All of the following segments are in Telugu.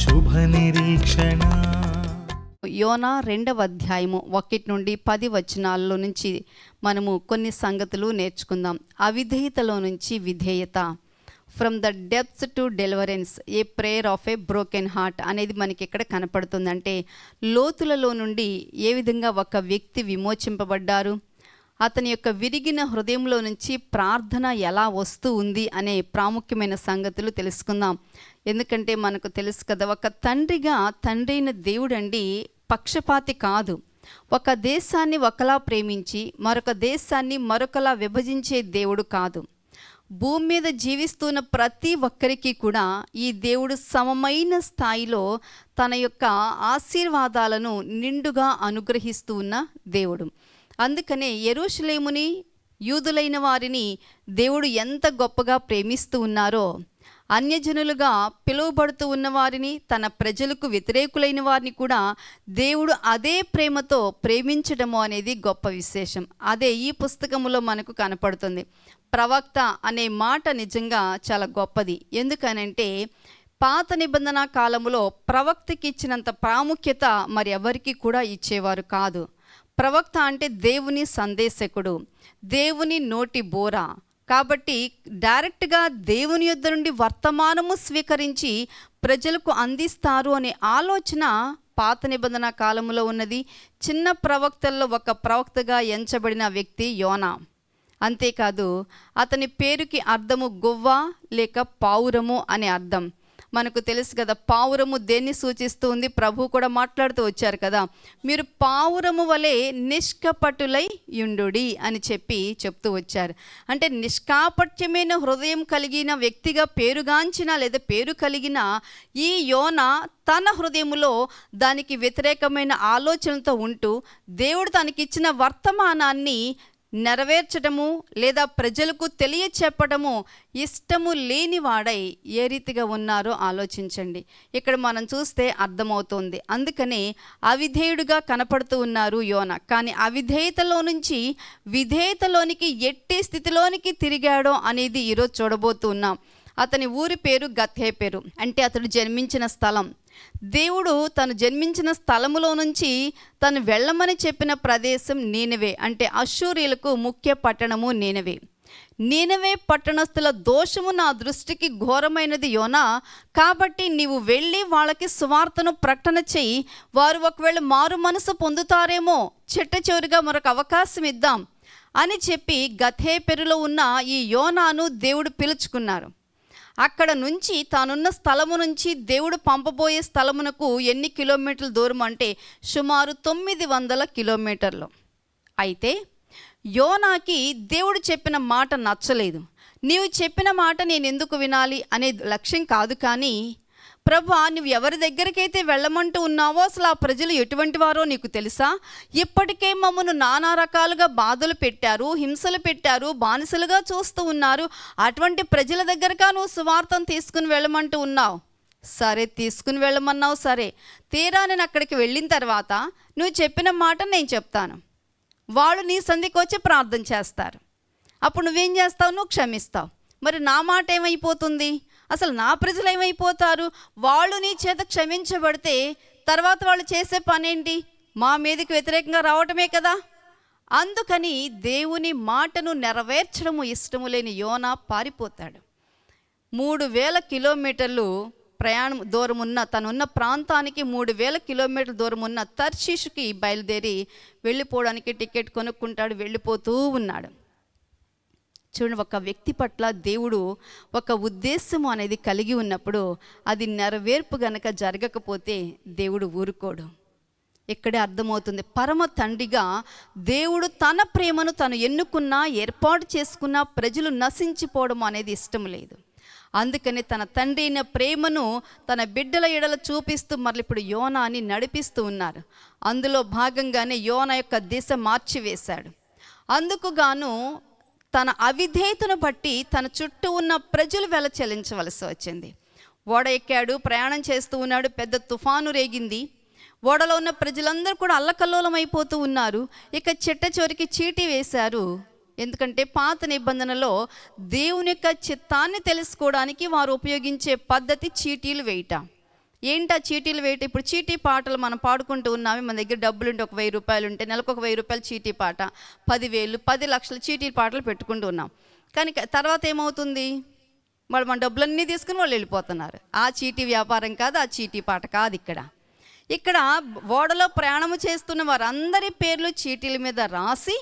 శుభ నిరీక్షణ యోనా రెండవ అధ్యాయము ఒకటి నుండి పది వచనాల్లో నుంచి మనము కొన్ని సంగతులు నేర్చుకుందాం. అవిధేయతలో నుంచి విధేయత. From the depths to deliverance a prayer of a broken heart అనేది మనకి ఇక్కడ కనపడుతుంది అంటే లోతులలో నుండి ఏ విధంగా ఒక వ్యక్తి విమోచింపబడ్డారు? అతని యొక్క విరిగిన హృదయంలో నుంచి ప్రార్థన ఎలా వస్తూ ఉంది అనే ప్రాముఖ్యమైన సంగతులు తెలుసుకుందాం. ఎందుకంటే మనకు తెలుసు కదా ఒక తండ్రిగా తండ్రి అయిన దేవుడండి పక్షపాతి కాదు. ఒక దేశాన్ని ఒకలా ప్రేమించి మరొక దేశాన్ని మరొకలా విభజించే దేవుడు కాదు. భూమి మీద జీవిస్తున్న ప్రతి ఒక్కరికి కూడా ఈ దేవుడు సమమైన స్థాయిలో తన యొక్క ఆశీర్వాదాలను నిండుగా అనుగ్రహిస్తూ ఉన్న దేవుడు. అందుకనే ఎరుషులేముని యూదులైన వారిని దేవుడు ఎంత గొప్పగా ప్రేమిస్తూ ఉన్నారో అన్యజనులుగా పిలువబడుతూ ఉన్న వారిని తన ప్రజలకు వ్యతిరేకులైన వారిని కూడా దేవుడు అదే ప్రేమతో ప్రేమించడము అనేది గొప్ప విశేషం. అదే ఈ పుస్తకములో మనకు కనపడుతుంది. ప్రవక్త అనే మాట నిజంగా చాలా గొప్పది. ఎందుకనంటే పాత నిబంధన కాలంలో ప్రవక్తకి ఇచ్చినంత ప్రాముఖ్యత మరి ఎవరికి కూడా ఇచ్చేవారు కాదు. ప్రవక్త అంటే దేవుని సందేశకుడు దేవుని నోటి బోర. కాబట్టి డైరెక్ట్గా దేవుని యొద్ద నుండి వర్తమానము స్వీకరించి ప్రజలకు అందిస్తారు అనే ఆలోచన పాత నిబంధన కాలంలో ఉన్నది. చిన్న ప్రవక్తల్లో ఒక ప్రవక్తగా ఎంచబడిన వ్యక్తి యోనా. అంతేకాదు అతని పేరుకి అర్థము గువ్వ లేక పావురము అనే అర్థం. మనకు తెలుసు కదా పావురము దేన్ని సూచిస్తుంది? ప్రభు కూడా మాట్లాడుతూ వచ్చారు కదా మీరు పావురము వలె నిష్కపటులై యుండుడి అని చెప్పి చెప్తూ వచ్చారు. అంటే నిష్కాపట్యమైన హృదయం కలిగిన వ్యక్తిగా పేరుగాంచిన లేదా పేరు కలిగిన ఈ యోన తన హృదయంలో దానికి వ్యతిరేకమైన ఆలోచనలతో ఉంటూ దేవుడు తనకిచ్చిన వర్తమానాన్ని నెరవేర్చడము లేదా ప్రజలకు తెలియచెప్పడము ఇష్టము లేనివాడై ఏ రీతిగా ఉన్నారో ఆలోచించండి. ఇక్కడ మనం చూస్తే అర్థమవుతుంది. అందుకనే అవిధేయుడుగా కనపడుతూ ఉన్నారు యోన. కానీ అవిధేయతలో నుంచి విధేయతలోనికి ఎట్టి స్థితిలోనికి తిరిగాడో అనేది ఈరోజు చూడబోతున్నాం. అతని ఊరి పేరు గథే పేరు అంటే అతడు జన్మించిన స్థలం. దేవుడు తను జన్మించిన స్థలములో నుంచి తను వెళ్ళమని చెప్పిన ప్రదేశం నేనవే అంటే అశూరియులకు ముఖ్య పట్టణము నేనవే. నేనవే పట్టణస్థుల దోషము నా దృష్టికి ఘోరమైనది యోనా కాబట్టి నీవు వెళ్ళి వాళ్ళకి సువార్తను ప్రకటన చెయ్యి వారు ఒకవేళ మారు మనసు పొందుతారేమో చిట్ట చివరిగా మరొక అవకాశం ఇద్దాం అని చెప్పి గథేపెరులో ఉన్న ఈ యోనాను దేవుడు పిలుచుకున్నారు. అక్కడ నుంచి తానున్న స్థలము నుంచి దేవుడు పంపబోయే స్థలమునకు ఎన్ని కిలోమీటర్ల దూరం అంటే సుమారు తొమ్మిది వందల కిలోమీటర్లు. అయితే యోనాకి దేవుడు చెప్పిన మాట నచ్చలేదు. నీవు చెప్పిన మాట నేను ఎందుకు వినాలి అనే లక్ష్యం కాదు కానీ ప్రభా నువ్వు ఎవరి దగ్గరికైతే వెళ్ళమంటూ ఉన్నావో అసలు ఆ ప్రజలు ఎటువంటి వారో నీకు తెలుసా? ఇప్పటికే మమ్మను నానా రకాలుగా బాధలు పెట్టారు హింసలు పెట్టారు బానిసలుగా చూస్తూ ఉన్నారు. అటువంటి ప్రజల దగ్గరగా నువ్వు సువార్థం తీసుకుని వెళ్ళమంటూ ఉన్నావు. సరే తీసుకుని వెళ్ళమన్నావు సరే. తీరా నేను అక్కడికి వెళ్ళిన తర్వాత నువ్వు చెప్పిన మాట నేను చెప్తాను. వాళ్ళు నీ సంధికి వచ్చి ప్రార్థన చేస్తారు. అప్పుడు నువ్వేం చేస్తావు? నువ్వు క్షమిస్తావు. మరి నా మాట ఏమైపోతుంది? అసలు నా ప్రజలు ఏమైపోతారు? వాళ్ళు నీ చేత క్షమించబడితే తర్వాత వాళ్ళు చేసే పనేంటి? మా మీదకి వ్యతిరేకంగా రావటమే కదా? అందుకని దేవుని మాటను నెరవేర్చడము ఇష్టము లేని యోన పారిపోతాడు. మూడు వేల కిలోమీటర్లు ప్రయాణం దూరం ఉన్న తనున్న ప్రాంతానికి మూడు వేల కిలోమీటర్ల దూరం ఉన్న తర్షీషుకి బయలుదేరి వెళ్ళిపోవడానికి టికెట్ కొనుక్కుంటాడు వెళ్ళిపోతూ ఉన్నాడు. చూడండి ఒక వ్యక్తి పట్ల దేవుడు ఒక ఉద్దేశము అనేది కలిగి ఉన్నప్పుడు అది నెరవేర్పు గనక జరగకపోతే దేవుడు ఊరుకోడు. ఇక్కడే అర్థమవుతుంది? పరమ తండ్రిగా దేవుడు తన ప్రేమను తను ఎన్నుకున్న ఏర్పాటు చేసుకున్న ప్రజలు నశించిపోవడం అనేది ఇష్టం లేదు. అందుకని తన తండ్రి అయిన ప్రేమను తన బిడ్డల ఎడల చూపిస్తూ మరలి ఇప్పుడు యోనాని నడిపిస్తూ ఉన్నారు. అందులో భాగంగానే యోన యొక్క దిశ మార్చివేశాడు. అందుకు గాను తన అవిధేయతను బట్టి తన చుట్టూ ఉన్న ప్రజలు వెల చెల్లించవలసి వచ్చింది. ఓడ ఎక్కాడు ప్రయాణం చేస్తూ ఉన్నాడు పెద్ద తుఫాను రేగింది. ఓడలో ఉన్న ప్రజలందరూ కూడా అల్లకల్లోలం అయిపోతూ ఉన్నారు. ఇక చిట్ట చివరికి చీటీ వేశారు. ఎందుకంటే పాత నిబంధనలో దేవుని యొక్క చిత్తాన్ని తెలుసుకోవడానికి వారు ఉపయోగించే పద్ధతి చీటీలు వేయటం. ఏంటి ఆ చీటీలు వేయటం ఇప్పుడు చీటీ పాటలు మనం పాడుకుంటూ ఉన్నామే. మన దగ్గర డబ్బులు ఉంటే ఒక వెయ్యి రూపాయలు ఉంటే నెలకు ఒక వెయ్యి రూపాయలు చీటీ పాట. పదివేలు పది లక్షల చీటీ పాటలు పెట్టుకుంటూ ఉన్నాం. కానీ తర్వాత ఏమవుతుంది? వాళ్ళు మన డబ్బులన్నీ తీసుకుని వాళ్ళు వెళ్ళిపోతున్నారు. ఆ చీటీ వ్యాపారం కాదు ఆ చీటీ పాట కాదు ఇక్కడ. ఇక్కడ ఓడలో ప్రయాణము చేస్తున్న వారందరి పేర్లు చీటీల మీద రాసి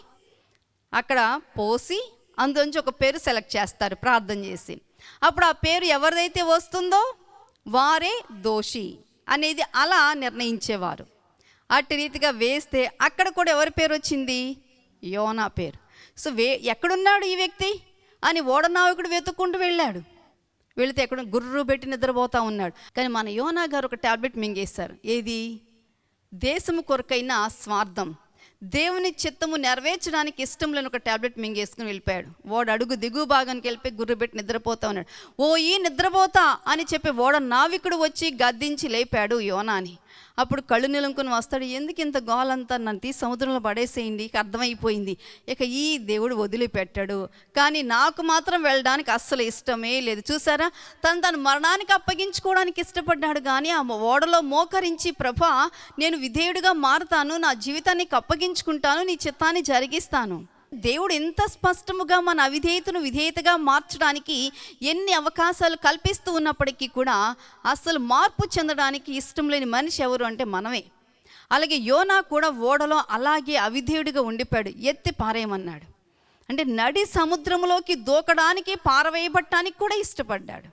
అక్కడ పోసి అందులోంచి ఒక పేరు సెలెక్ట్ చేస్తారు ప్రార్థన చేసి. అప్పుడు ఆ పేరు ఎవరిదైతే వస్తుందో వారే దోషి అనేది అలా నిర్ణయించేవారు. అట్టి రీతిగా వేస్తే అక్కడ కూడా ఎవరి పేరు వచ్చింది? యోనా పేరు. సో వే ఎక్కడున్నాడు ఈ వ్యక్తి? అని ఓడనావికుడు వెతుక్కుంటూ వెళ్ళాడు. వెళితే ఎక్కడ గుర్రు పెట్టి నిద్రపోతా ఉన్నాడు. కానీ మన యోనా గారు ఒక టాబ్లెట్ మింగేశారు. ఏది? దేశము కొరకైన స్వార్థం. దేవుని చిత్తము నెరవేర్చడానికి ఇష్టం లేని ఒక టాబ్లెట్ మింగేసుకుని వెళ్ళిపోయాడు. వాడు అడుగు దిగువ భాగానికి వెళ్ళిపోయి గుర్రు పెట్టి నిద్రపోతా ఉన్నాడు. ఓ ఈ నిద్రపోతా అని చెప్పి ఓడ నావికుడు వచ్చి గద్దించి లేపాడు యోనాని. అప్పుడు కళ్ళు నిలుముకుని వస్తాడు ఎందుకు ఇంత గోలంతా నన్ను తీసి సముద్రంలో పడేసేయండి? ఇక అర్థమైపోయింది. ఇక ఈ దేవుడు వదిలిపెట్టాడు. కానీ నాకు మాత్రం వెళ్ళడానికి అస్సలు ఇష్టమే లేదు. చూసారా? తను తన మరణానికి అప్పగించుకోవడానికి ఇష్టపడ్డాడు. కానీ ఆ ఓడలో మోకరించి ప్రభా నేను విధేయుడిగా మారుతాను. నా జీవితాన్ని అప్పగించుకుంటాను. నీ చిత్తాన్ని జరిగిస్తాను. దేవుడు ఎంత స్పష్టముగా మన అవిధేయతను విధేయతగా మార్చడానికి ఎన్ని అవకాశాలు కల్పిస్తూ ఉన్నప్పటికీ కూడా అసలు మార్పు చెందడానికి ఇష్టం లేని మనిషి ఎవరు అంటే మనమే. అలాగే యోనా కూడా ఓడలో అలాగే అవిధేయుడిగా ఉండిపోయాడు ఎత్తి పారేయమన్నాడు. అంటే నడి సముద్రంలోకి దూకడానికి పారవేయబట్టానికి కూడా ఇష్టపడ్డాడు.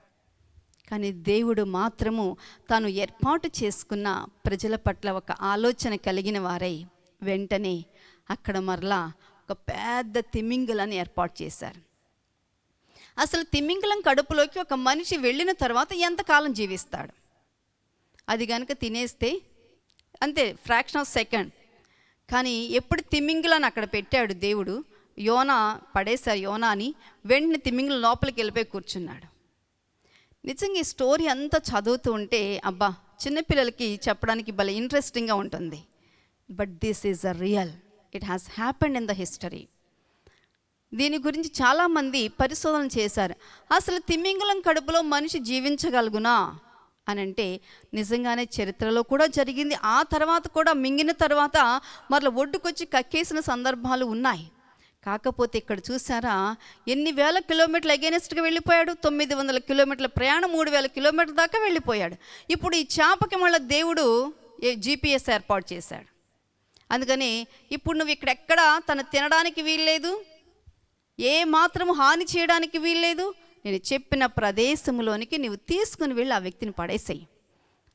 కానీ దేవుడు మాత్రము తాను ఏర్పాటు చేసుకున్న ప్రజల పట్ల ఒక ఆలోచన కలిగిన వారై వెంటనే అక్కడ మరలా ఒక పెద్ద తిమింగలని ఏర్పాటు చేశారు. అసలు తిమింగలం కడుపులోకి ఒక మనిషి వెళ్ళిన తర్వాత ఎంతకాలం జీవిస్తాడు? అది కనుక తినేస్తే అంతే ఫ్రాక్షన్ ఆఫ్ సెకండ్. కానీ ఎప్పుడు తిమింగలని అక్కడ పెట్టాడు దేవుడు యోనా పడేశారు యోనా అని వెంటనే తిమింగలం లోపలికి వెళ్ళిపోయి కూర్చున్నాడు. నిజంగా ఈ స్టోరీ అంతా చదువుతూ ఉంటే అబ్బా చిన్నపిల్లలకి చెప్పడానికి భలే ఇంట్రెస్టింగ్గా ఉంటుంది. But this is a real it has happened in the history దీని గురించి చాలామంది పరిశోధన చేశారు. అసలు తిమింగలం కడుపులో మనిషి జీవించగలుగునా? అని అంటే నిజంగానే చరిత్రలో కూడా జరిగింది. ఆ తర్వాత కూడా మింగిన తర్వాత మరల ఒడ్డుకొచ్చి కక్కేసిన సందర్భాలు ఉన్నాయి. కాకపోతే ఇక్కడ చూసారా ఎన్ని వేల కిలోమీటర్లు అగేనెస్ట్గా వెళ్ళిపోయాడు? తొమ్మిది వందల కిలోమీటర్ల ప్రయాణం మూడు వేల కిలోమీటర్ల దాకా వెళ్ళిపోయాడు. ఇప్పుడు ఈ చేపకి మళ్ళీ దేవుడు జీపీఎస్ ఏర్పాటు చేశాడు. అందుకని ఇప్పుడు నువ్వు ఇక్కడెక్కడ తను తినడానికి వీల్లేదు? ఏ మాత్రము హాని చేయడానికి వీల్లేదు? నేను చెప్పిన ప్రదేశంలోనికి నువ్వు తీసుకుని వెళ్ళి ఆ వ్యక్తిని పడేసేయి.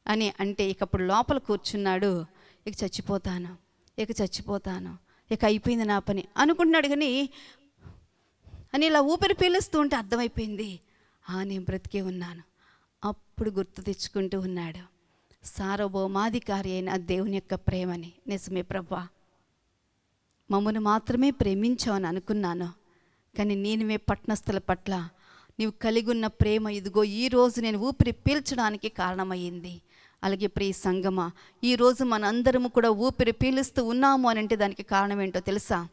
అని అంటే ఇక అప్పుడు లోపల కూర్చున్నాడు. ఇక చచ్చిపోతాను. ఇక చచ్చిపోతాను. ఇక అయిపోయింది నా పని. అనుకుంటున్నాడు కానీ అని ఇలా ఊపిరి పీలుస్తూ ఉంటే అర్థమైపోయింది. ఆ నేను బ్రతికే ఉన్నాను. అప్పుడు గుర్తు తెచ్చుకుంటూ ఉన్నాడు. సార్వభౌమాధికారి అయిన దేవుని యొక్క ప్రేమని. నిజమే ప్రభా. మమ్మను మాత్రమే ప్రేమించావని అనుకున్నాను. కానీ నేనుమే పట్టణస్థుల పట్ల నీవు కలిగి ఉన్న ప్రేమ ఇదిగో ఈ రోజు నేను ఊపిరి పీల్చడానికి కారణమయ్యింది. అలాగే ప్రియ సంగమ ఈరోజు మనందరము కూడా ఊపిరి పీలుస్తూ ఉన్నాము అని అంటే దానికి కారణం ఏంటో తెలుసా?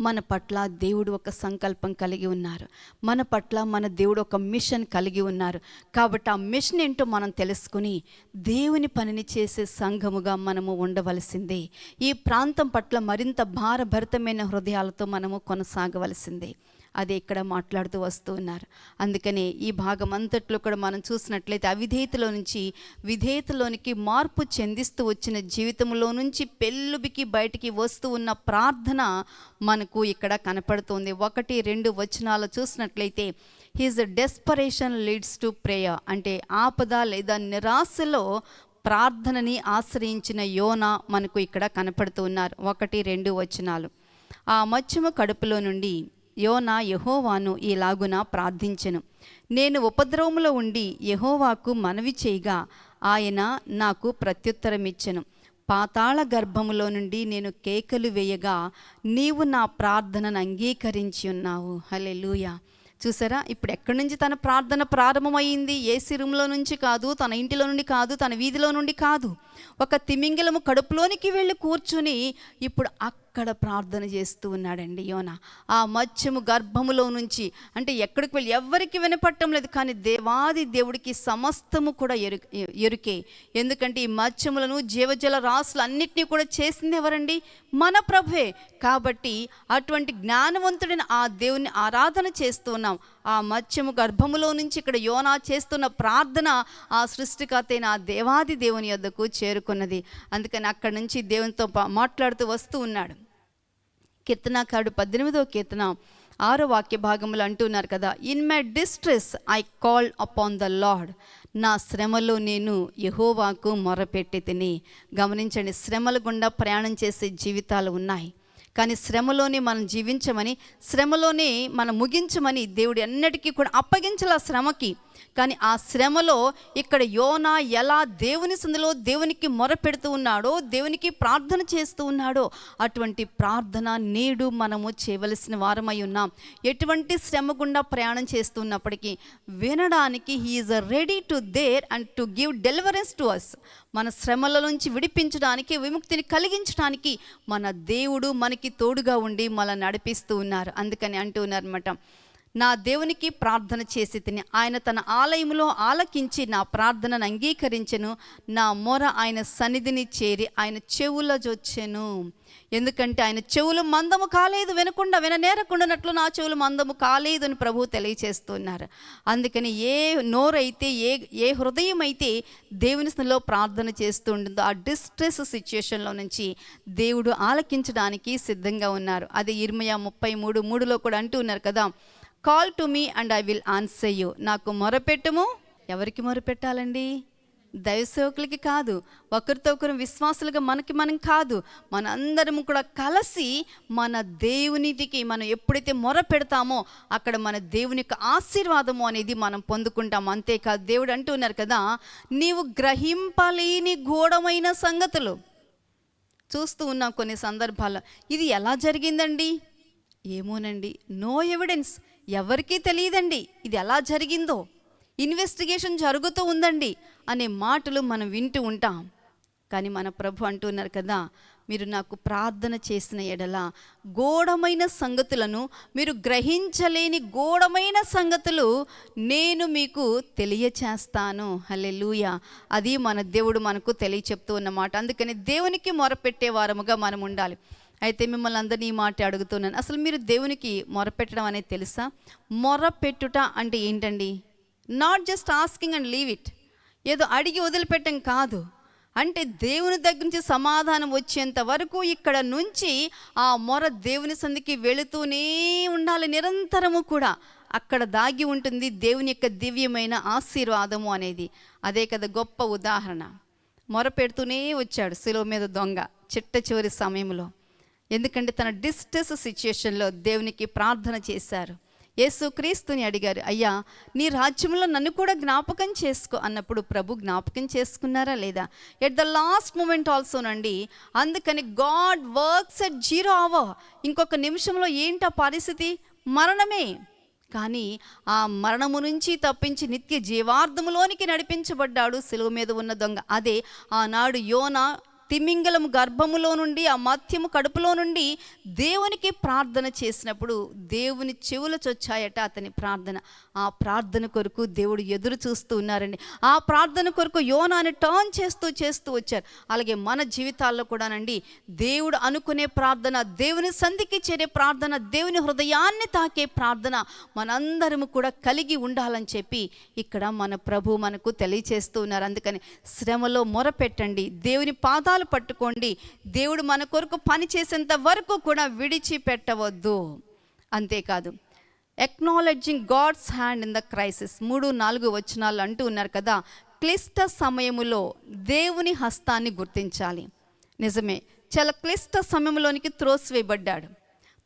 మన పట్ల దేవుడు ఒక సంకల్పం కలిగి ఉన్నారు. మన పట్ల మన దేవుడు ఒక మిషన్ కలిగి ఉన్నారు. కాబట్టి ఆ మిషన్ ఏంటో మనం తెలుసుకుని దేవుని పనిని చేసే సంఘముగా మనము ఉండవలసిందే. ఈ ప్రాంతం పట్ల మరింత భారభరితమైన హృదయాలతో మనము కొనసాగవలసిందే. అది ఇక్కడ మాట్లాడుతూ వస్తూ ఉన్నారు. అందుకనే ఈ భాగం అంతట్లో కూడా మనం చూసినట్లయితే అవిధేయతలో నుంచి విధేయతలోనికి మార్పు చెందిస్తూ వచ్చిన జీవితంలో నుంచి పెళ్ళుబికి బయటికి వస్తూ ఉన్న ప్రార్థన మనకు ఇక్కడ కనపడుతుంది. ఒకటి రెండు వచనాలు చూసినట్లయితే his desperation leads to prayer అంటే ఆపద లేదా నిరాశలో ప్రార్థనని ఆశ్రయించిన యోన మనకు ఇక్కడ కనపడుతూ ఉన్నారు. ఒకటి రెండు వచనాలు. ఆ మధ్యమ కడుపులో నుండి యోనా యహోవాను ఇలాగున ప్రార్థించెను. నేను ఉపద్రవములో ఉండి యహోవాకు మనవి చేయగా ఆయన నాకు ప్రత్యుత్తరమిచ్చెను. పాతాళ గర్భములో నుండి నేను కేకలు వేయగా నీవు నా ప్రార్థనను అంగీకరించి ఉన్నావు హలెలుయా చూసారా? ఇప్పుడు ఎక్కడి నుంచి తన ప్రార్థన ప్రారంభమైంది? ఏ సిరుములో నుంచి కాదు తన ఇంటిలో నుండి కాదు తన వీధిలో నుండి కాదు. ఒక తిమింగిలము కడుపులోనికి వెళ్ళి కూర్చుని ఇప్పుడు అక్కడ ప్రార్థన చేస్తూ ఉన్నాడండి యోన. ఆ మత్స్యము గర్భములో నుంచి అంటే ఎక్కడికి వెళ్ళి ఎవ్వరికి వినపట్టం లేదు కానీ దేవాది దేవుడికి సమస్తము కూడా ఎరు ఎరుకే. ఎందుకంటే ఈ మత్స్యములను జీవజల రాసులు అన్నిటినీ కూడా చేసింది ఎవరండి? మన ప్రభువే. కాబట్టి అటువంటి జ్ఞానవంతుడిని ఆ దేవుని ఆరాధన చేస్తూ ఉన్నాం. ఆ మత్స్యము గర్భములో నుంచి ఇక్కడ యోనా చేస్తున్న ప్రార్థన ఆ సృష్టికర్త అయిన ఆ దేవాది దేవుని యొద్దకు చేరుకున్నది. అందుకని అక్కడి నుంచి దేవునితో పా- మాట్లాడుతూ వస్తూ ఉన్నాడు. కీర్తనాకారుడు పద్దెనిమిదో కీర్తన ఆరో వాక్య భాగములు అంటున్నారు కదా. In my distress I call upon the Lord నా శ్రమలో నేను యహోవాకు మొరపెట్టి తిని గమనించండి శ్రమల గుండా ప్రయాణం చేసే జీవితాలు ఉన్నాయి. కానీ శ్రమలోనే మనం జీవించమని శ్రమలోనే మనం ముగించమని దేవుడు ఎన్నటికీ కూడా అప్పగించాల శ్రమకి. కానీ ఆ శ్రమలో ఇక్కడ యోనా ఎలా దేవుని సందులో దేవునికి మొరపెడుతూ ఉన్నాడో దేవునికి ప్రార్థన చేస్తూ ఉన్నాడో అటువంటి ప్రార్థన నేడు మనము చేయవలసిన వారమై ఉన్నాం. ఎటువంటి శ్రమ గుండా ప్రయాణం చేస్తున్నప్పటికీ వినడానికి he is ready to there and to give deliverance to us మన శ్రమల నుంచి విడిపించడానికి విముక్తిని కలిగించడానికి మన దేవుడు మనకి తోడుగా ఉండి మన నడిపిస్తూ ఉన్నారు. అందుకని అంటూ ఉన్నారన్నమాట. నా దేవునికి ప్రార్థన చేసి తిని ఆయన తన ఆలయంలో ఆలకించి నా ప్రార్థనను అంగీకరించెను. నా మొర ఆయన సన్నిధిని చేరి ఆయన చెవుల జొచ్చెను. ఎందుకంటే ఆయన చెవులు మందము కాలేదు వినకుండా విననేరకుండానట్లు నా చెవులు మందము కాలేదు అని ప్రభువు తెలియచేస్తున్నారు. అందుకని ఏ నోరైతే ఏ ఏ హృదయం అయితే దేవుని స్థితిలో ప్రార్థన చేస్తూ ఉంటుందో ఆ డిస్ట్రెస్ సిచ్యుయేషన్లో నుంచి దేవుడు ఆలకించడానికి సిద్ధంగా ఉన్నారు. అది ఇర్మయ ముప్పై మూడు మూడులో కూడా అంటూ ఉన్నారు కదా call to me and I will answer you నాకు మొరపెట్టుము? ఎవరికి మొరపెట్టాలండి? దైవసేవకులకి కాదు. ఒకరితో ఒకరు విశ్వాసులుగా మనకి మనం కాదు. మనందరం కూడా కలిసి మన దేవునికి మనం ఎప్పుడైతే మొర పెడతామో అక్కడ మన దేవుని యొక్క ఆశీర్వాదము అనేది మనం పొందుకుంటాం. అంతేకాదు దేవుడు అంటున్నారు కదా నీవు గ్రహింపలేని ఘోడమైన సంగతులు. చూస్తూ ఉన్నాం కొన్ని సందర్భాల్లో. ఇది ఎలా జరిగిందండి? ఏమోనండి. నో ఎవిడెన్స్ ఎవరికీ తెలియదండి ఇది ఎలా జరిగిందో. ఇన్వెస్టిగేషన్ జరుగుతూ ఉందండి అనే మాటలు మనం వింటూ ఉంటాం. కానీ మన ప్రభు అంటున్నారు కదా మీరు నాకు ప్రార్థన చేసిన ఎడల గోడమైన సంగతులను మీరు గ్రహించలేని గోడమైన సంగతులు నేను మీకు తెలియచేస్తాను. హల్లెలూయ. అది మన దేవుడు మనకు తెలియచెప్తూ ఉన్నమాట అందుకని దేవునికి మొరపెట్టే వారముగా మనం ఉండాలి. అయితే మిమ్మల్ని అందరినీ ఈ మాట అడుగుతున్నాను. అసలు మీరు దేవునికి మొరపెట్టడం అనేది తెలుసా? మొరపెట్టుట అంటే ఏంటండి? Not just asking and leave it ఏదో అడిగి వదిలిపెట్టడం కాదు. అంటే దేవుని దగ్గర నుంచి సమాధానం వచ్చేంత వరకు ఇక్కడ నుంచి ఆ మొర దేవుని సందికి వెళుతూనే ఉండాలి నిరంతరము కూడా. అక్కడ దాగి ఉంటుంది దేవుని యొక్క దివ్యమైన ఆశీర్వాదము అనేది. అదే కదా గొప్ప ఉదాహరణ. మొర పెడుతూనే వచ్చాడు శిలువ మీద దొంగ. చిట్ట చివరి సమయంలో. ఎందుకంటే తన డిస్ట్రెస్ సిచ్యుయేషన్లో దేవునికి ప్రార్థన చేశారు. యేసుక్రీస్తుని అడిగారు అయ్యా నీ రాజ్యంలో నన్ను కూడా జ్ఞాపకం చేసుకో అన్నప్పుడు ప్రభు జ్ఞాపకం చేసుకున్నారా లేదా? ఎట్ ద లాస్ట్ మూమెంట్ ఆల్సోనండి అందుకని God works at zero hour. ఇంకొక నిమిషంలో ఏంటి ఆ పరిస్థితి? మరణమే. కానీ ఆ మరణము నుంచి తప్పించి నిత్య జీవార్థములోనికి నడిపించబడ్డాడు సిలువ మీద ఉన్న దొంగ. అదే ఆనాడు యోన తిమింగలం గర్భములో నుండి ఆ మత్యము కడుపులో నుండి దేవునికి ప్రార్థన చేసినప్పుడు దేవుని చెవుల చొచ్చాయట అతని ప్రార్థన. ఆ ప్రార్థన కొరకు దేవుడు ఎదురు చూస్తూ ఉన్నారండి. ఆ ప్రార్థన కొరకు యోనాని టర్న్ చేస్తూ చేస్తూ వచ్చారు. అలాగే మన జీవితాల్లో కూడానండి దేవుడు అనుకునే ప్రార్థన దేవుని సంధికి చేరే ప్రార్థన దేవుని హృదయాన్ని తాకే ప్రార్థన మనందరము కూడా కలిగి ఉండాలని చెప్పి ఇక్కడ మన ప్రభు మనకు తెలియచేస్తూ ఉన్నారు. అందుకని శ్రమలో మొరపెట్టండి. దేవుని పాదాలు పట్టుకోండి. దేవుడు మన కొరకు పని చేసేంత వరకు కూడా విడిచిపెట్టవద్దు. అంతేకాదు acknowledging God's hand in the crisis మూడు నాలుగు వచనాలు అంటూ ఉన్నారు కదా. క్లిష్ట సమయములో దేవుని హస్తాన్ని గుర్తించాలి. నిజమే చాలా క్లిష్ట సమయంలోనికి త్రోసివేయబడ్డాడు.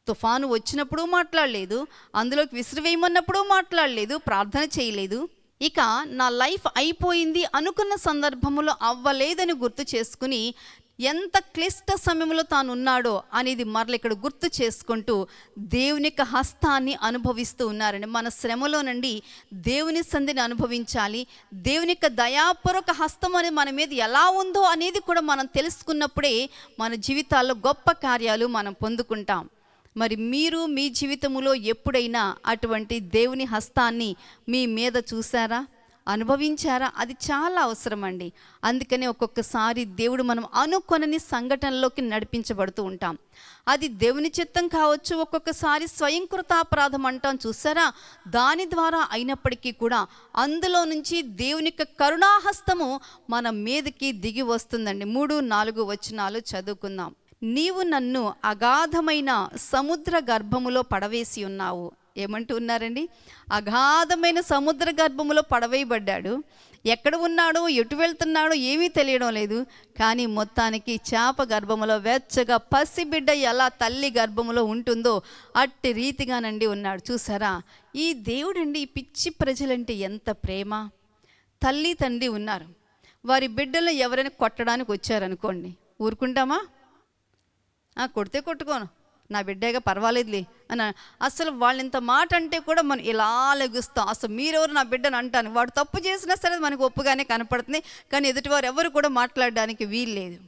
తుఫాను వచ్చినప్పుడు మాట్లాడలేదు అందులోకి విసిరివేయమన్నప్పుడు మాట్లాడలేదు ప్రార్థన చేయలేదు. ఇక నా లైఫ్ అయిపోయింది అనుకున్న సందర్భంలో అవ్వలేదని గుర్తు చేసుకుని ఎంత క్లిష్ట సమయంలో తాను ఉన్నాడో అనేది మరల ఇక్కడ గుర్తు చేసుకుంటూ దేవుని యొక్క హస్తాన్ని అనుభవిస్తూ ఉన్నారండి. మన శ్రమలో నుండి దేవుని సంధిని అనుభవించాలి. దేవుని యొక్క దయాపూర్వక హస్తం అనేది మన మీద ఎలా ఉందో అనేది కూడా మనం తెలుసుకున్నప్పుడే మన జీవితాల్లో గొప్ప కార్యాలు మనం పొందుకుంటాం. మరి మీరు మీ జీవితములో ఎప్పుడైనా అటువంటి దేవుని హస్తాన్ని మీ మీద చూసారా అనుభవించారా? అది చాలా అవసరం అండి అందుకనే ఒక్కొక్కసారి దేవుడు మనం అనుకొనని సంఘటనలోకి నడిపించబడుతూ ఉంటాం. అది దేవుని చిత్తం కావచ్చు ఒక్కొక్కసారి స్వయంకృతాపరాధం అంటాం చూసారా? దాని ద్వారా అయినప్పటికీ కూడా అందులో నుంచి దేవుని యొక్క కరుణాహస్తము మన మీదకి దిగి వస్తుందండి. మూడు నాలుగు వచనాలు చదువుకుందాం. నీవు నన్ను అగాధమైన సముద్ర గర్భములో పడవేసి ఉన్నావు. ఏమంటూ ఉన్నారండి అగాధమైన సముద్ర గర్భములో పడవేయబడ్డాడు. ఎక్కడ ఉన్నాడో ఎటు వెళ్తున్నాడో ఏమీ తెలియడం లేదు. కానీ మొత్తానికి చేప గర్భములో వెచ్చగా పసిబిడ్డ ఎలా తల్లి గర్భములో ఉంటుందో అట్టి రీతిగానండి ఉన్నాడు. చూసారా? ఈ దేవుడండి ఈ పిచ్చి ప్రజలంటే ఎంత ప్రేమ. తల్లి తండ్రి ఉన్నారు. వారి బిడ్డలను ఎవరైనా కొట్టడానికి వచ్చారనుకోండి. ఊరుకుంటామా? కొడితే కొట్టుకోను. నా బిడ్డగా పర్వాలేదులే అని అసలు వాళ్ళు ఇంత మాట అంటే కూడా మనం ఇలా లెగుస్తాం. అసలు మీరెవరు నా బిడ్డను అంటాను. వాడు తప్పు చేసినా సరే మనకు ఒప్పుగానే కనపడుతుంది. కానీ ఎదుటివారు ఎవరు కూడా మాట్లాడడానికి వీలు లేదు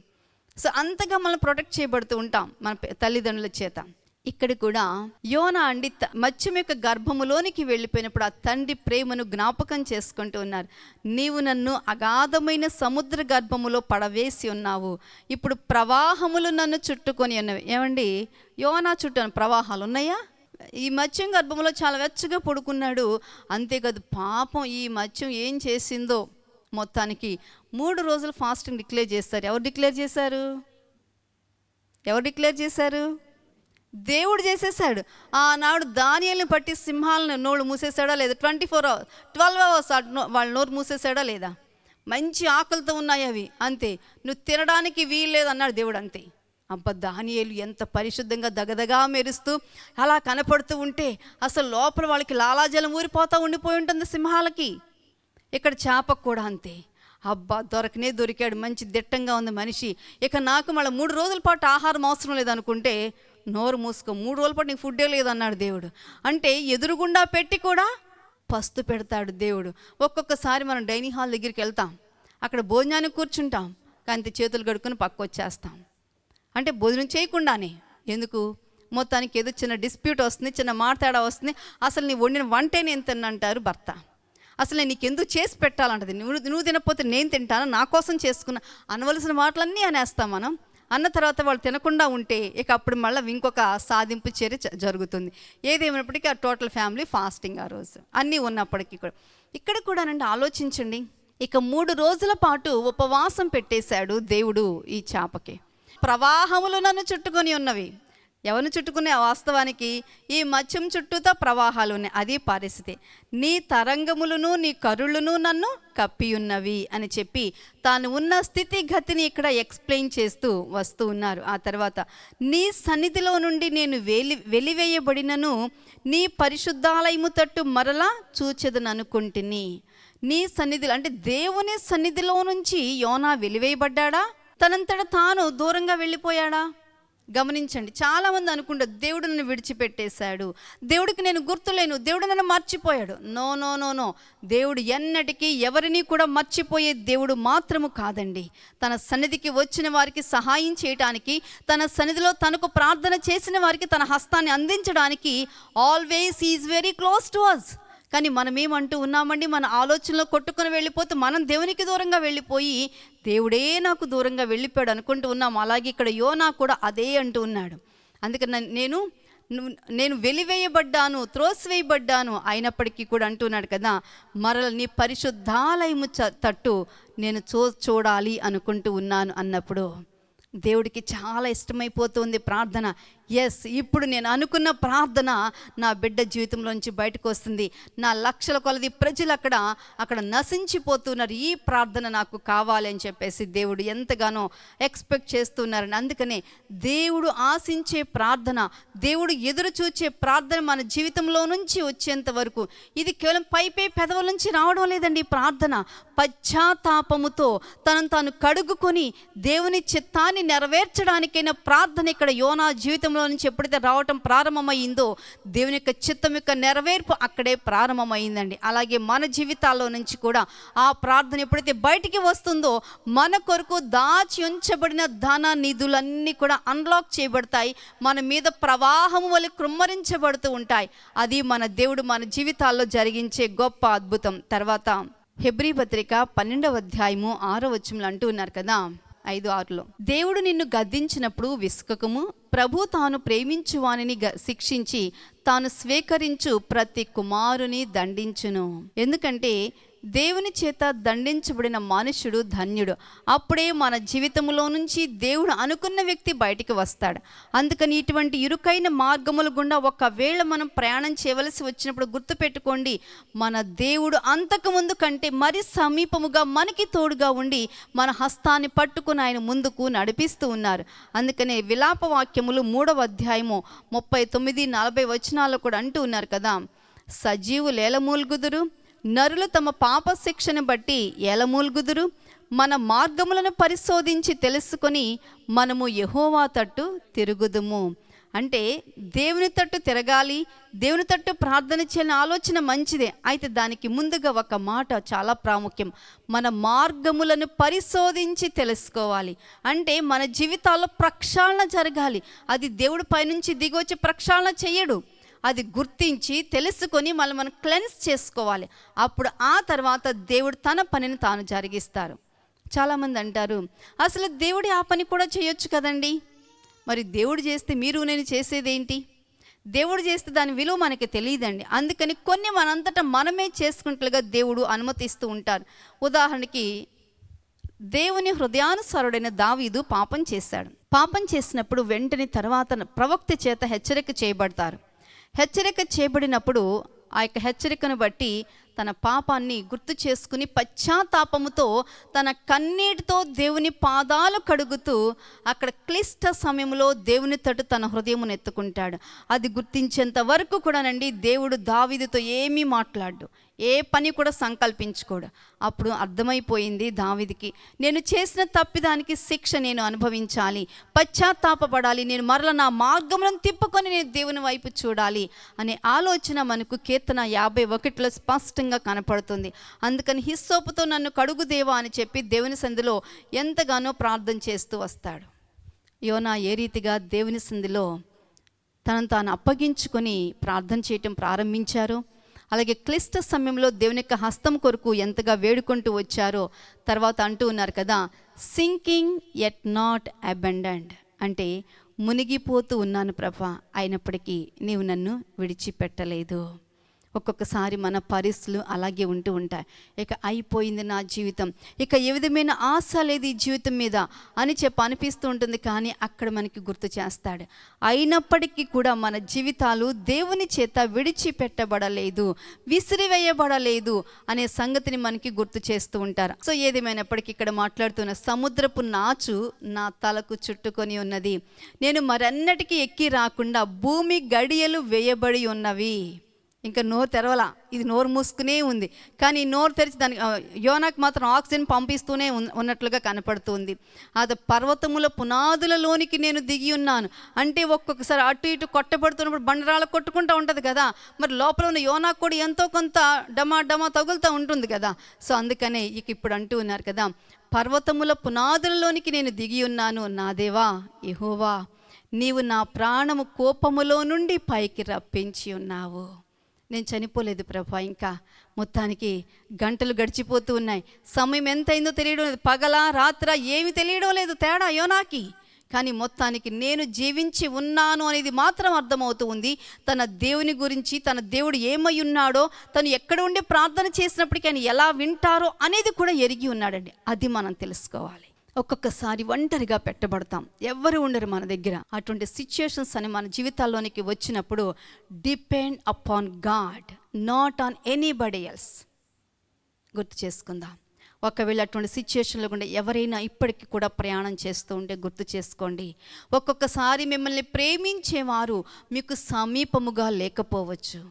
సో అంతగా మనం ప్రొటెక్ట్ చేయబడుతూ ఉంటాం మన తల్లిదండ్రుల చేత. ఇక్కడ కూడా యోన అండి మత్స్యం యొక్క గర్భములోనికి వెళ్ళిపోయినప్పుడు ఆ తండ్రి ప్రేమను జ్ఞాపకం చేసుకుంటూ ఉన్నారు. నీవు నన్ను అగాధమైన సముద్ర గర్భములో పడవేసి ఉన్నావు. ఇప్పుడు ప్రవాహములు నన్ను చుట్టుకొని ఉన్నవి. ఏమండి? యోనా చుట్టూ ప్రవాహాలు ఉన్నాయా? ఈ మత్స్యం గర్భంలో చాలా వెచ్చగా పడుకున్నాడు. అంతేకాదు పాపం ఈ మత్స్యం ఏం చేసిందో మొత్తానికి మూడు రోజులు ఫాస్టింగ్ డిక్లేర్ చేస్తారు ఎవరు డిక్లేర్ చేశారు? ఎవరు డిక్లేర్ చేశారు? దేవుడు చేసేసాడు. ఆనాడు దానియల్ని పట్టి సింహాలను నోళ్ళు మూసేసాడా లేదా? Twenty four hours twelve hours వాళ్ళ నోరు మూసేసాడా లేదా? మంచి ఆకలితో ఉన్నాయి అవి అంతే. నువ్వు తినడానికి వీల్లేదు అన్నాడు దేవుడు అంతే. అబ్బా దానియేలు ఎంత పరిశుద్ధంగా దగదగా మెరుస్తూ అలా కనపడుతూ ఉంటే అసలు లోపల వాళ్ళకి లాలాజలం ఊరిపోతూ ఉండిపోయి ఉంటుంది సింహాలకి. ఇక్కడ చేపకు కూడా అంతే. అబ్బా దొరకనే దొరికాడు. మంచి దిట్టంగా ఉంది మనిషి. ఇక నాకు మళ్ళీ మూడు రోజుల పాటు ఆహారం అవసరం లేదనుకుంటే నోరు మూసుకో మూడు రోజుల పాటు నీకు ఫుడ్డే లేదన్నాడు దేవుడు. అంటే ఎదురుగుండా పెట్టి కూడా పస్తు పెడతాడు దేవుడు. ఒక్కొక్కసారి మనం డైనింగ్ హాల్ దగ్గరికి వెళ్తాం. అక్కడ భోజనానికి కూర్చుంటాం. కానీ చేతులు కడుక్కొని పక్క వచ్చేస్తాం. అంటే భోజనం చేయకుండానే. ఎందుకు? మొత్తానికి ఏదో చిన్న డిస్ప్యూట్ వస్తుంది చిన్న మాట్లాడ వస్తుంది. అసలు నీ వండిన వంటే నేను తిన్నంటారు భర్త? అసలు నేను నీకు ఎందుకు చేసి పెట్టాలంటది? నువ్వు నువ్వు తినకపోతే నేను తింటాను? నా కోసం చేసుకున్న అనవలసిన మాటలన్నీ అనేస్తాం మనం. అన్న తర్వాత వాళ్ళు తినకుండా ఉంటే ఇక అప్పుడు మళ్ళీ ఇంకొక సాధింపు చర్య జరుగుతుంది. ఏదేమైనప్పటికీ ఆ టోటల్ ఫ్యామిలీ ఫాస్టింగ్ ఆ రోజు. అన్నీ ఉన్నప్పటికీ కూడా. ఇక్కడ కూడానండి ఆలోచించండి. ఇక మూడు రోజుల పాటు ఉపవాసం పెట్టేశాడు దేవుడు ఈ చేపకి. ప్రవాహములు నన్ను చుట్టుకొని ఉన్నవి. ఎవరిని చుట్టుకునే వాస్తవానికి ఈ మత్స్యం చుట్టూతో ప్రవాహాలు ఉన్నాయి. అది పరిస్థితి. నీ తరంగములను నీ కరులను నన్ను కప్పి ఉన్నవి అని చెప్పి తాను ఉన్న స్థితిగతిని ఇక్కడ ఎక్స్ప్లెయిన్ చేస్తూ వస్తూ ఉన్నారు. ఆ తర్వాత నీ సన్నిధిలో నుండి నేను వెలి వెలివేయబడినను నీ పరిశుద్ధాలయము తట్టు మరలా చూచెదను అనుకుంటుని నీ సన్నిధిలో అంటే దేవుని సన్నిధిలో నుంచి యోనా వెలివేయబడ్డాడా? తనంతట తాను దూరంగా వెళ్ళిపోయాడా? గమనించండి. చాలామంది అనుకుంటారు దేవుడు నన్ను విడిచిపెట్టేశాడు. దేవుడికి నేను గుర్తులేను. దేవుడు నన్ను మర్చిపోయాడు. No no no no. దేవుడు ఎన్నటికీ ఎవరిని కూడా మర్చిపోయే దేవుడు మాత్రము కాదండి. తన సన్నిధికి వచ్చిన వారికి సహాయం చేయటానికి తన సన్నిధిలో తనకు ప్రార్థన చేసిన వారికి తన హస్తాన్ని అందించడానికి always is very close to us కానీ మనమేమంటూ ఉన్నామండి మన ఆలోచనలో కొట్టుకుని వెళ్ళిపోతే మనం దేవునికి దూరంగా వెళ్ళిపోయి దేవుడే నాకు దూరంగా వెళ్ళిపోయాడు అనుకుంటూ ఉన్నాం. అలాగే ఇక్కడ యోనా కూడా అదే అంటూ ఉన్నాడు. అందుకని నేను నేను వెలివేయబడ్డాను త్రోసివేయబడ్డాను అయినప్పటికీ కూడా అంటున్నాడు కదా మరల నీ పరిశుద్ధాలయము చ- తట్టు నేను చూ చూడాలి అనుకుంటూ ఉన్నాను అన్నప్పుడు దేవుడికి చాలా ఇష్టమైపోతుంది ప్రార్థన. ఎస్ ఇప్పుడు నేను అనుకున్న ప్రార్థన నా బిడ్డ జీవితంలోంచి బయటకు వస్తుంది. నా లక్షల కొలది ప్రజలు అక్కడ అక్కడ నశించిపోతున్నారు. ఈ ప్రార్థన నాకు కావాలి అని చెప్పేసి దేవుడు ఎంతగానో ఎక్స్పెక్ట్ చేస్తున్నారని అందుకనే దేవుడు ఆశించే ప్రార్థన దేవుడు ఎదురు చూచే ప్రార్థన మన జీవితంలో నుంచి వచ్చేంత వరకు. ఇది కేవలం పైపై పెదవుల నుంచి రావడం లేదండి ప్రార్థన. పశ్చాత్తాపముతో తనను తాను కడుగుకొని దేవుని చిత్తాన్ని చిత్తాన్ని నెరవేర్చడానికైనా ప్రార్థన ఇక్కడ యోనా జీవితంలో నుంచి ఎప్పుడైతే రావటం ప్రారంభమైందో దేవుని యొక్క చిత్తం యొక్క నెరవేర్పు అక్కడే ప్రారంభమైందండి. అలాగే మన జీవితాల్లో నుంచి కూడా ఆ ప్రార్థన ఎప్పుడైతే బయటికి వస్తుందో మన కొరకు దాచి ఉంచబడిన ధన నిధులన్నీ కూడా అన్లాక్ చేయబడతాయి. మన మీద ప్రవాహం వల్ల కృమ్మరించబడుతూ ఉంటాయి. అది మన దేవుడు మన జీవితాల్లో జరిగించే గొప్ప అద్భుతం. తర్వాత హెబ్రీ పత్రిక పన్నెండవ అధ్యాయము ఆరో వచనంలో అంటూ ఉన్నారు కదా. ఐదు ఆరులో. దేవుడు నిన్ను గద్దించినప్పుడు విసుకకము ప్రభు తాను ప్రేమించు వానిని గ- శిక్షించి తాను స్వీకరించు ప్రతి కుమారుని దండించును. ఎందుకంటే దేవుని చేత దండించబడిన మనుషుడు ధన్యుడు. అప్పుడే మన జీవితంలో నుంచి దేవుడు అనుకున్న వ్యక్తి బయటికి వస్తాడు. అందుకని ఇటువంటి ఇరుకైన మార్గముల గుండా ఒకవేళ మనం ప్రయాణం చేయవలసి వచ్చినప్పుడు గుర్తుపెట్టుకోండి మన దేవుడు అంతకుముందు కంటే మరి సమీపముగా మనకి తోడుగా ఉండి మన హస్తాన్ని పట్టుకుని ఆయన ముందుకు నడిపిస్తూ ఉన్నారు. అందుకనే విలాప వాక్యములు మూడవ అధ్యాయము ముప్పై తొమ్మిది నలభై వచనాలు కూడా అంటూ ఉన్నారు కదా సజీవులు ఏలమూల్గుదురు నరులు తమ పాప శిక్షను బట్టి ఎలమూల్గుదురు మన మార్గములను పరిశోధించి తెలుసుకొని మనము యహోవా తట్టు తిరుగుదుము. అంటే దేవుని తట్టు తిరగాలి దేవుని తట్టు ప్రార్థన చేయని ఆలోచన మంచిదే. అయితే దానికి ముందుగా ఒక మాట చాలా ప్రాముఖ్యం. మన మార్గములను పరిశోధించి తెలుసుకోవాలి. అంటే మన జీవితాల్లో ప్రక్షాళన జరగాలి. అది దేవుడి పైనుంచి దిగొచ్చి ప్రక్షాళన చేయడు. అది గుర్తించి తెలుసుకొని మళ్ళీ మనం క్లెన్స్ చేసుకోవాలి. అప్పుడు ఆ తర్వాత దేవుడు తన పనిని తాను జరిగిస్తారు. చాలామంది అంటారు అసలు దేవుడి ఆ పని కూడా చేయొచ్చు కదండి? మరి దేవుడు చేస్తే మీరు నేను చేసేదేంటి? దేవుడు చేస్తే దాని విలువ మనకి తెలియదండి. అందుకని కొన్ని మనంతటా మనమే చేసుకున్నట్లుగా దేవుడు అనుమతిస్తూ ఉంటారు. ఉదాహరణకి దేవుని హృదయానుసారుడైన దావీదు పాపం చేశాడు. పాపం చేసినప్పుడు వెంటనే తర్వాత ప్రవక్త చేత హెచ్చరిక చేయబడతారు. హెచ్చరిక చేయబడినప్పుడు ఆ యొక్క హెచ్చరికను బట్టి తన పాపాన్ని గుర్తు చేసుకుని పశ్చాత్తాపముతో తన కన్నీటితో దేవుని పాదాలు కడుగుతూ అక్కడ క్లిష్ట సమయంలో దేవుని తట్టు తన హృదయమును ఎత్తుకుంటాడు. అది గుర్తించేంత వరకు కూడానండి దేవుడు దావిదితో ఏమీ మాట్లాడు ఏ పని కూడా సంకల్పించుకోడు. అప్పుడు అర్థమైపోయింది దావిదికి నేను చేసిన తప్పిదానికి శిక్ష నేను అనుభవించాలి పశ్చాత్తాపపడాలి నేను మరల నా మార్గములను తిప్పుకొని నేను దేవుని వైపు చూడాలి అనే ఆలోచన మనకు కీర్తన యాభై ఒకటిలో స్పష్టంగా కనపడుతుంది. అందుకని హిస్సోపుతో నన్ను కడుగు దేవా అని చెప్పి దేవుని సంధిలో ఎంతగానో ప్రార్థన చేస్తూ వస్తాడు. యోనా ఏ రీతిగా దేవుని సంధిలో తనను తాను అప్పగించుకొని ప్రార్థన చేయటం ప్రారంభించారు? అలాగే క్లిష్ట సమయంలో దేవుని యొక్క హస్తం కొరకు ఎంతగా వేడుకుంటూ వచ్చారో తర్వాత అంటూ ఉన్నారు కదా సింకింగ్ ఎట్ నాట్ అబెండెంట్ అంటే మునిగిపోతూ ఉన్నాను ప్రభా అయినప్పటికీ నీవు నన్ను విడిచిపెట్టలేదు. ఒక్కొక్కసారి మన పరిస్థితులు అలాగే ఉంటూ ఉంటాయి. ఇక అయిపోయింది నా జీవితం. ఇక ఏ విధమైన ఆశ లేదు ఈ జీవితం మీద అని చెప్పి అనిపిస్తూ ఉంటుంది. కానీ అక్కడ మనకి గుర్తు చేస్తాడు. అయినప్పటికీ కూడా మన జీవితాలు దేవుని చేత విడిచిపెట్టబడలేదు విసిరివేయబడలేదు అనే సంగతిని మనకి గుర్తు చేస్తూ ఉంటారు. సో ఏదేమైనప్పటికీ ఇక్కడ మాట్లాడుతున్న సముద్రపు నాచు నా తలకు చుట్టుకొని ఉన్నది. నేను మరన్నటికీ ఎక్కి రాకుండా భూమి గడియలు వేయబడి ఉన్నవి. ఇంకా నోరు తెరవలా. ఇది నోరు మూసుకునే ఉంది. కానీ ఈ నోరు తెరిచి దానికి యోనాకు మాత్రం ఆక్సిజన్ పంపిస్తూనే ఉన్నట్లుగా కనపడుతుంది. అది పర్వతముల పునాదులలోనికి నేను దిగి ఉన్నాను. అంటే ఒక్కొక్కసారి అటు ఇటు కొట్టబడుతున్నప్పుడు బండరాళ్ళ కొట్టుకుంటూ ఉంటుంది కదా. మరి లోపల ఉన్న యోనాకు కూడా ఎంతో కొంత డమా డమా తగులుతూ ఉంటుంది కదా. సో అందుకనే ఇక ఇప్పుడు అంటూ ఉన్నారు కదా. పర్వతముల పునాదులలోనికి నేను దిగి ఉన్నాను నా దేవా యెహోవా. నీవు నా ప్రాణము కోపములో నుండి పైకి రప్పించి ఉన్నావు. నేను చనిపోలేదు ప్రభా. ఇంకా మొత్తానికి గంటలు గడిచిపోతూ ఉన్నాయి. సమయం ఎంతైందో తెలియడం లేదు. పగల రాత్ర ఏమి తెలియడం లేదు. తేడా యోనాకి. కానీ మొత్తానికి నేను జీవించి ఉన్నాను అనేది మాత్రం అర్థమవుతూ ఉంది. తన దేవుని గురించి తన దేవుడు ఏమై ఉన్నాడో తను ఎక్కడ ఉండి ప్రార్థన చేసినప్పటికీ ఆయన ఎలా వింటారో అనేది కూడా ఎరిగి ఉన్నాడండి. అది మనం తెలుసుకోవాలి. ఒక్కొక్కసారి ఒంటరిగా పెట్టబడతాం. ఎవరు ఉండరు మన దగ్గర. అటువంటి సిచ్యుయేషన్స్ అని మన జీవితాల్లోనికి వచ్చినప్పుడు depend upon God not on anybody else గుర్తు చేసుకుందాం. ఒకవేళ అటువంటి సిచ్యుయేషన్లో కూడా ఎవరైనా ఇప్పటికీ కూడా ప్రయాణం చేస్తూ ఉంటే గుర్తు చేసుకోండి. ఒక్కొక్కసారి మిమ్మల్ని ప్రేమించేవారు మీకు సమీపముగా లేకపోవచ్చు.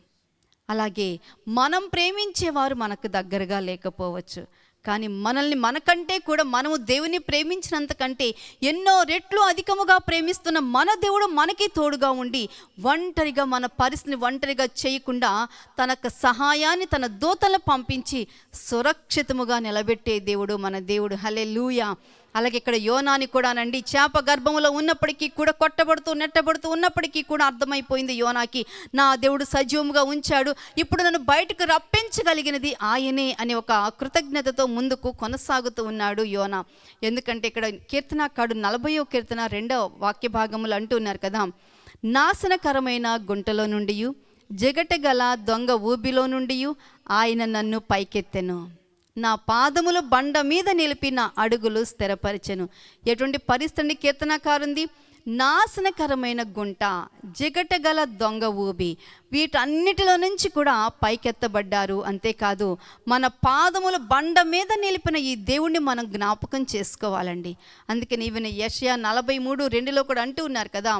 అలాగే మనం ప్రేమించేవారు మనకు దగ్గరగా లేకపోవచ్చు. కానీ మనల్ని మనకంటే కూడా మనము దేవుని ప్రేమించినంత కంటే ఎన్నో రెట్లు అధికముగా ప్రేమిస్తున్న మన దేవుడు మనకి తోడుగా ఉండి ఒంటరిగా మన పరిస్థితిని ఒంటరిగా చేయకుండా తనకు సహాయాన్ని తన దూతలను పంపించి సురక్షితముగా నిలబెట్టే దేవుడు మన దేవుడు. హలే లూయా అలాగే ఇక్కడ యోనాని కూడానండి చేప గర్భంలో ఉన్నప్పటికీ కూడా కొట్టబడుతూ నెట్టబడుతూ ఉన్నప్పటికీ కూడా అర్థమైపోయింది యోనాకి. నా దేవుడు సజీవంగా ఉంచాడు. ఇప్పుడు నన్ను బయటకు రప్పించగలిగినది ఆయనే అనే ఒక కృతజ్ఞతతో ముందుకు కొనసాగుతూ ఉన్నాడు యోనా. ఎందుకంటే ఇక్కడ కీర్తనకాడు నలభయో కీర్తన రెండో వాక్య భాగములు అంటున్నారు కదా. నాశనకరమైన గుంటలో నుండి జగటగల దొంగ ఊబిలో నుండి ఆయన నన్ను పైకెత్తెను. నా పాదములు బండ మీద నిలిపి నా అడుగులు స్థిరపరిచెను. ఎటువంటి పరిస్థితి కీర్తనకారుంది? నాశనకరమైన గుంట జిగటగల దొంగ ఊబి వీటన్నిటిలో నుంచి కూడా పైకెత్తబడ్డారు. అంతేకాదు మన పాదముల బండ మీద నిలిపిన ఈ దేవుణ్ణి మనం జ్ఞాపకం చేసుకోవాలండి. అందుకని ఈవెన యషయా నలభై మూడు రెండులో కూడా అంటూ ఉన్నారు కదా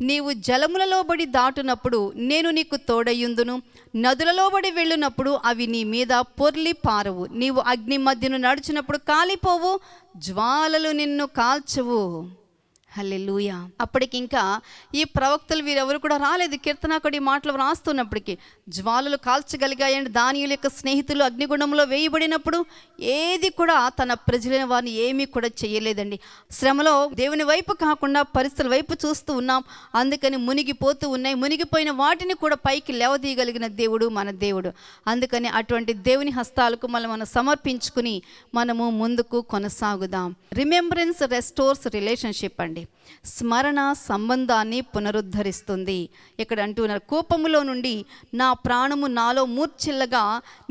నీవు జలములలో బడి దాటునప్పుడు నేను నీకు తోడయ్యుందును. నదులలో బడి వెళ్ళినప్పుడు అవి నీ మీద పొర్లి పారవు. నీవు అగ్ని మధ్యను నడిచినప్పుడు కాలిపోవు. జ్వాలలు నిన్ను కాల్చవు. హల్లెలూయా. అప్పటికి ఇంకా ఈ ప్రవక్తలు వీరెవరు కూడా రాలేదు. కీర్తనాకుడి మాటలు రాస్తున్నప్పటికీ జ్వాలలు కాల్చగలిగాయండి. దానియుల యొక్క స్నేహితులు అగ్నిగుణంలో వేయబడినప్పుడు ఏది కూడా తన ప్రజలైన వారిని ఏమీ కూడా చేయలేదండి. శ్రమలో దేవుని వైపు కాకుండా పరిస్థితుల వైపు చూస్తూ ఉన్నాం. అందుకని మునిగిపోతూ ఉన్నాయి. మునిగిపోయిన వాటిని కూడా పైకి లేవదీయగలిగిన దేవుడు మన దేవుడు. అందుకని అటువంటి దేవుని హస్తాలకు మనం మనం సమర్పించుకుని మనము ముందుకు కొనసాగుదాం. రిమెంబరెన్స్ రెస్టోర్స్ రిలేషన్షిప్ అండి. స్మరణ సంబంధాన్ని పునరుద్ధరిస్తుంది. ఇక్కడ అంటున్నారు కోపములో నుండి నా ప్రాణము నాలో మూర్ఛిల్లగా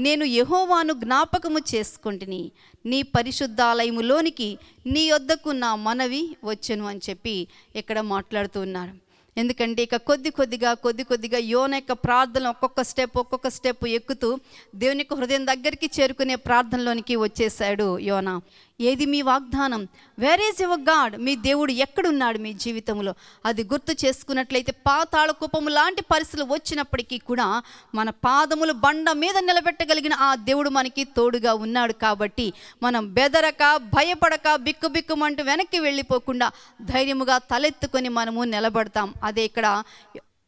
నేను యహోవాను జ్ఞాపకము చేసుకుంటుని నీ పరిశుద్ధాలయములోనికి నీ వద్దకు నా మనవి వచ్చును అని చెప్పి ఇక్కడ మాట్లాడుతూ ఉన్నారు. ఎందుకంటే ఇక కొద్ది కొద్దిగా కొద్ది కొద్దిగా యోన యొక్క ప్రార్థన ఒక్కొక్క స్టెప్ ఒక్కొక్క స్టెప్ ఎక్కుతూ దేవుని యొక్క హృదయం దగ్గరికి చేరుకునే ప్రార్థనలోనికి వచ్చేసాడు యోన. ఏది మీ వాగ్దానం? వేర్ ఈజ్ యువర్ గాడ్ మీ దేవుడు ఎక్కడున్నాడు మీ జీవితంలో? అది గుర్తు చేసుకున్నట్లయితే పాతాళ కుపము లాంటి పరిస్థితులు వచ్చినప్పటికీ కూడా మన పాదములు బండ మీద నిలబెట్టగలిగిన ఆ దేవుడు మనకి తోడుగా ఉన్నాడు కాబట్టి మనం బెదరక భయపడక బిక్కుబిక్కుమంటూ వెనక్కి వెళ్ళిపోకుండా ధైర్యముగా తలెత్తుకొని మనము నిలబడతాం. అదే ఇక్కడ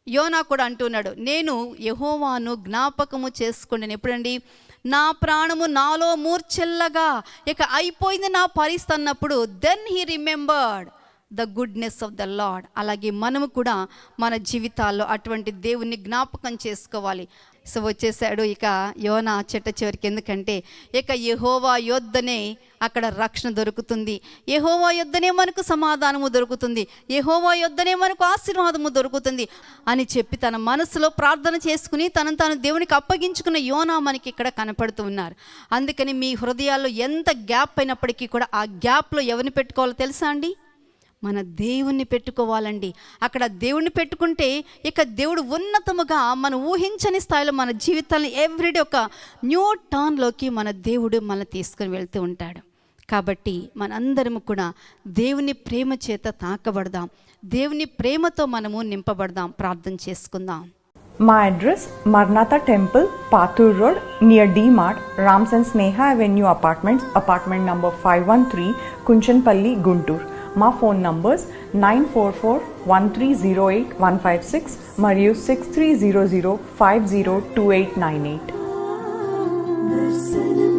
యోనా కూడా అంటున్నాడు నేను యహోవాను జ్ఞాపకము చేసుకుంటాను ఎప్పుడండి? నా ప్రాణము నాలో మూర్చెల్లగా ఇక అయిపోయింది నా పరిస్థితి అన్నప్పుడు then he remembered the goodness of the Lord అలాగే మనము కూడా మన జీవితాల్లో అటువంటి దేవుణ్ణి జ్ఞాపకం చేసుకోవాలి. సో వచ్చేసాడు ఇక యోన చెట్ట చివరికి ఎందుకంటే ఇక యహోవా యొద్దనే అక్కడ రక్షణ దొరుకుతుంది. యహోవా యొద్దనే మనకు సమాధానము దొరుకుతుంది. యహోవా యొద్దనే మనకు ఆశీర్వాదము దొరుకుతుంది అని చెప్పి తన మనసులో ప్రార్థన చేసుకుని తనను తాను దేవునికి అప్పగించుకున్న యోన మనకి ఇక్కడ కనపడుతూ ఉన్నారు. అందుకని మీ హృదయాల్లో ఎంత గ్యాప్ అయినప్పటికీ కూడా ఆ గ్యాప్లో ఎవరిని పెట్టుకోవాలో తెలుసా అండి? మన దేవుణ్ణి పెట్టుకోవాలండి. అక్కడ దేవుణ్ణి పెట్టుకుంటే ఇక దేవుడు ఉన్నతముగా మనం ఊహించని స్థాయిలో మన జీవితాన్ని ఎవ్రీడే ఒక న్యూ టర్న్లోకి మన దేవుడు మన తీసుకుని వెళ్తూ ఉంటాడు. కాబట్టి మనందరము కూడా దేవుని ప్రేమ చేత తాకబడదాం. దేవుని ప్రేమతో మనము నింపబడదాం. ప్రార్థన చేసుకుందాం. మా address Maranatha temple Pathur road near DMart Ramson Sneha avenue apartments apartment number five one three Kunchanpalli Guntur మా phone numbers nine four four one three zero eight one five six మరియు six three zero zero five zero two eight nine eight దర్శన